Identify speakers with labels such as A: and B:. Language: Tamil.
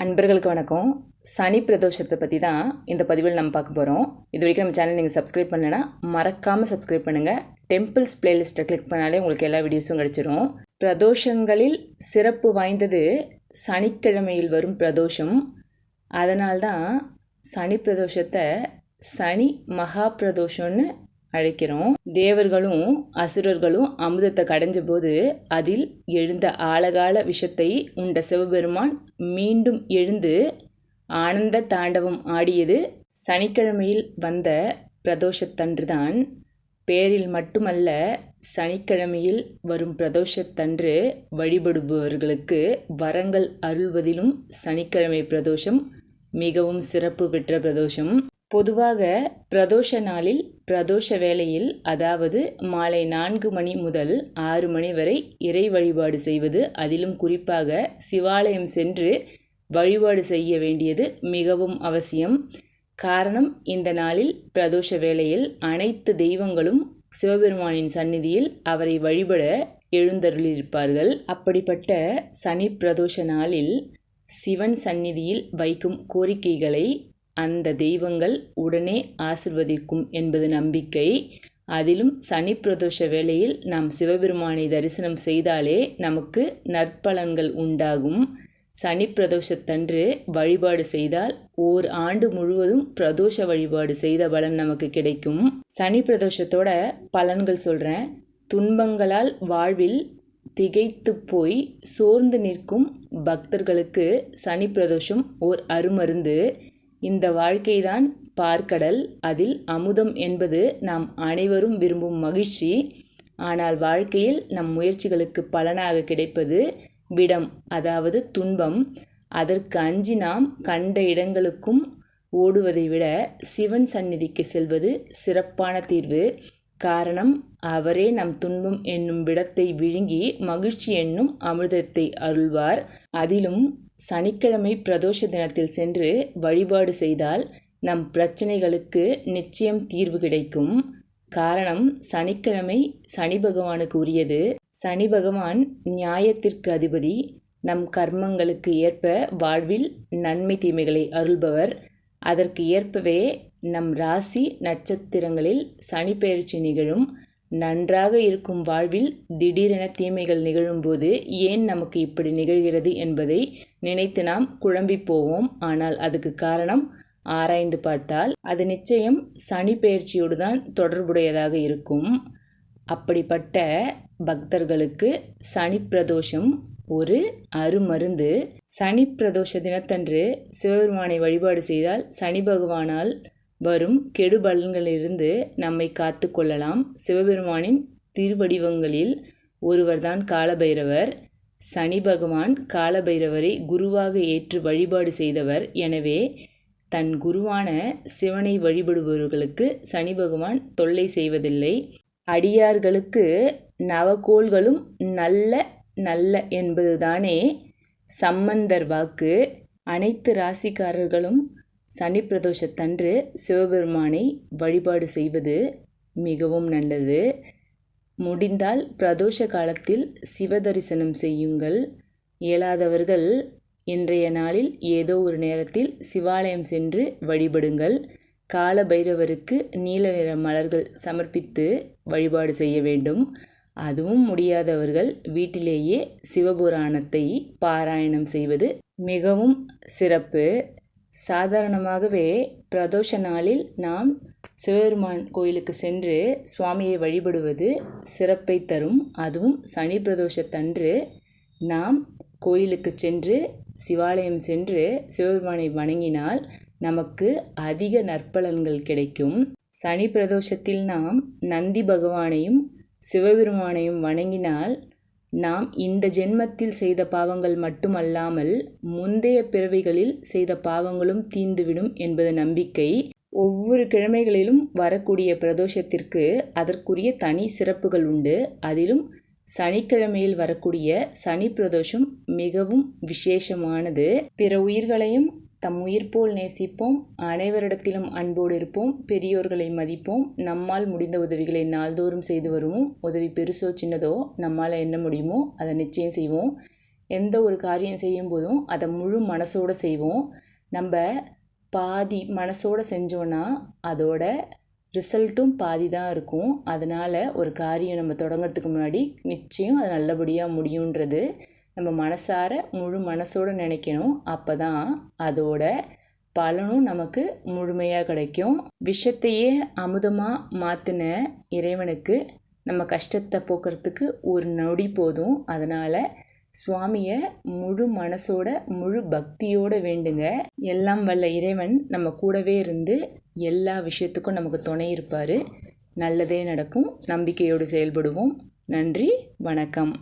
A: அன்பர்களுக்கு வணக்கம். சனி பிரதோஷத்தை பற்றி தான் இந்த பதிவில் நம்ம பார்க்க போகிறோம் இது வரைக்கும் நம்ம சேனல் நீங்கள் சப்ஸ்கிரைப் பண்ணலைன்னா மறக்காமல் சப்ஸ்கிரைப் பண்ணுங்கள் டெம்பிள்ஸ் பிளேலிஸ்ட்டை கிளிக் பண்ணாலே உங்களுக்கு எல்லா வீடியோஸும் கிடச்சிரும். பிரதோஷங்களில் சிறப்பு வாய்ந்தது சனிக்கிழமையில் வரும் பிரதோஷம். அதனால்தான் சனி பிரதோஷத்தை சனி மகா பிரதோஷம்னு அழைக்கிறோம். தேவர்களும் அசுரர்களும் அமுதத்தை கடைஞ்ச போது அதில் எழுந்த ஆழகால விஷத்தை உண்ட சிவபெருமான் மீண்டும் எழுந்து ஆனந்த தாண்டவம் ஆடியது சனிக்கிழமையில் வந்த பிரதோஷத்தன்றுதான். பேரில் மட்டுமல்ல சனிக்கிழமையில் வரும் பிரதோஷத்தன்று வழிபடுபவர்களுக்கு வரங்கள் அருள்வதிலும் சனிக்கிழமை பிரதோஷம் மிகவும் சிறப்பு பெற்ற பிரதோஷம். பொதுவாக பிரதோஷ நாளில் பிரதோஷ வேளையில் அதாவது மாலை நான்கு மணி முதல் ஆறு மணி வரை இறை வழிபாடு செய்வது. அதிலும் குறிப்பாக சிவாலயம் சென்று வழிபாடு செய்ய வேண்டியது மிகவும் அவசியம். காரணம் இந்த நாளில் பிரதோஷ வேளையில் அனைத்து தெய்வங்களும் சிவபெருமானின் சந்நிதியில் அவரை வழிபட எழுந்தருளியிருப்பார்கள். அப்படிப்பட்ட சனி பிரதோஷ நாளில் சிவன் சந்நிதியில் வைக்கும் கோரிக்கைகளை அந்த தெய்வங்கள் உடனே ஆசிர்வதிக்கும் என்பது நம்பிக்கை. அதிலும் சனி பிரதோஷ வேளையில் நாம் சிவபெருமானை தரிசனம் செய்தாலே நமக்கு நற்பலன்கள் உண்டாகும். சனி பிரதோஷத்தன்று வழிபாடு செய்தால் ஓர் ஆண்டு முழுவதும் பிரதோஷ வழிபாடு செய்த பலன் நமக்கு கிடைக்கும். சனி பிரதோஷத்தோட பலன்கள் சொல்கிறேன் துன்பங்களால் வாழ்வில் திகைத்து போய் சோர்ந்து நிற்கும் பக்தர்களுக்கு சனி பிரதோஷம் ஓர் அருமருந்து. இந்த வாழ்க்கைதான் பார்க்கடல். அதில் அமுதம் என்பது நாம் அனைவரும் விரும்பும் மகிழ்ச்சி. ஆனால் வாழ்க்கையில் நம் முயற்சிகளுக்கு பலனாக கிடைப்பது விடம் அதாவது துன்பம். அதற்கு அஞ்சி நாம் கண்ட இடங்களுக்கும் ஓடுவதை விட சிவன் சந்நிதிக்கு செல்வது சிறப்பான தீர்வு. காரணம் அவரே நம் துன்பம் என்னும் விடத்தை விழுங்கி மகிழ்ச்சி என்னும் அமிர்தத்தை அருள்வார். அதிலும் சனிக்கிழமை பிரதோஷ தினத்தில் சென்று வழிபாடு செய்தால் நம் பிரச்சனைகளுக்கு நிச்சயம் தீர்வு கிடைக்கும். காரணம் சனிக்கிழமை சனி பகவானுக்கு உரியது. சனி பகவான் நியாயத்திற்கு அதிபதி. நம் கர்மங்களுக்கு ஏற்ப வாழ்வில் நன்மை தீமைகளை அருள்பவர். அதற்கு ஏற்பவே நம் ராசி நட்சத்திரங்களில் சனி பயிற்சி நிகழும். நன்றாக இருக்கும் வாழ்வில் திடீரென தீமைகள் நிகழும்போது ஏன் நமக்கு இப்படி நிகழ்கிறது என்பதை நினைத்து நாம் குழம்பி போவோம். ஆனால் அதுக்கு காரணம் ஆராய்ந்து பார்த்தால் அது நிச்சயம் சனி பெயர்ச்சியோடு தான் தொடர்புடையதாக இருக்கும். அப்படிப்பட்ட பக்தர்களுக்கு சனி பிரதோஷம் ஒரு அருமருந்து. சனி பிரதோஷ தினத்தன்று சிவபெருமானை வழிபாடு செய்தால் சனி பகவானால் வரும் கெடுபலன்களிலிருந்து நம்மை காத்து கொள்ளலாம் சிவபெருமானின் திருவடிவங்களில் ஒருவர்தான் காலபைரவர். சனி பகவான் காலபைரவரை குருவாக ஏற்று வழிபாடு செய்தவர். எனவே தன் குருவான சிவனை வழிபடுபவர்களுக்கு சனி பகவான் தொல்லை செய்வதில்லை. அடியார்களுக்கு நவகோள்களும் நல்ல நல்ல என்பதுதானே சம்பந்தர் வாக்கு. அனைத்து ராசிக்காரர்களும் சனி பிரதோஷத்தன்று சிவபெருமானை வழிபாடு செய்வது மிகவும் நல்லது. முடிந்தால் பிரதோஷ காலத்தில் சிவ தரிசனம் செய்யுங்கள். இயலாதவர்கள் இன்றைய நாளில் ஏதோ ஒரு நேரத்தில் சிவாலயம் சென்று வழிபடுங்கள். கால பைரவருக்கு நீல நிற மலர்கள் சமர்ப்பித்து வழிபாடு செய்ய வேண்டும். அதுவும் முடியாதவர்கள் வீட்டிலேயே சிவபுராணத்தை பாராயணம் செய்வது மிகவும் சிறப்பு. சாதாரணமாகவே பிரதோஷ நாளில் நாம் சிவபெருமான் கோயிலுக்கு சென்று சுவாமியை வழிபடுவது சிறப்பை தரும். அதுவும் சனி பிரதோஷத்தன்று நாம் கோயிலுக்கு சென்று சிவாலயம் சென்று சிவபெருமானை வணங்கினால் நமக்கு அதிக நற்பலன்கள் கிடைக்கும். சனி பிரதோஷத்தில் நாம் நந்தி பகவானையும் சிவபெருமானையும் வணங்கினால் நாம் இந்த ஜென்மத்தில் செய்த பாவங்கள் மட்டுமல்லாமல் முந்தைய பிறவிகளில் செய்த பாவங்களும் தீந்துவிடும் என்பது நம்பிக்கை. ஒவ்வொரு கிழமைகளிலும் வரக்கூடிய பிரதோஷத்திற்கு அதற்குரிய தனி சிறப்புகள் உண்டு. அதிலும் சனிக்கிழமையில் வரக்கூடிய சனி பிரதோஷம் மிகவும் விசேஷமானது. பிற உயிர்களையும் தம் உயிர் போல் நேசிப்போம் அனைவரிடத்திலும் அன்போடு இருப்போம் பெரியோர்களை மதிப்போம் நம்மால் முடிந்த உதவிகளை நாள்தோறும் செய்து வருவோம். உதவி பெருசோ சின்னதோ நம்மால் என்ன முடியுமோ அதை நிச்சயம் செய்வோம். எந்த ஒரு காரியம் செய்யும் போதும் அதை முழு மனசோடு செய்வோம். நம்ம பாதி மனசோடு செஞ்சோன்னா அதோட ரிசல்ட்டும் பாதி தான் இருக்கும். அதனால் ஒரு காரியம் நம்ம தொடங்கிறதுக்கு முன்னாடி நிச்சயம் அது நல்லபடியாக முடியுன்றது. நம்ம மனசார முழு மனசோடு நினைக்கணும். அப்போ தான் அதோட பலனும் நமக்கு முழுமையாக கிடைக்கும். விஷத்தையே அமுதமாக மாற்றின இறைவனுக்கு நம்ம கஷ்டத்தை போக்குறதுக்கு ஒரு நொடி போதும். அதனால் சுவாமியை முழு மனசோட முழு பக்தியோடு வேண்டுங்க. எல்லாம் வல்ல இறைவன் நம்ம கூடவே இருந்து எல்லா விஷயத்துக்கும் நமக்கு துணை இருப்பார். நல்லதே நடக்கும். நம்பிக்கையோடு செயல்படுவோம். நன்றி வணக்கம்.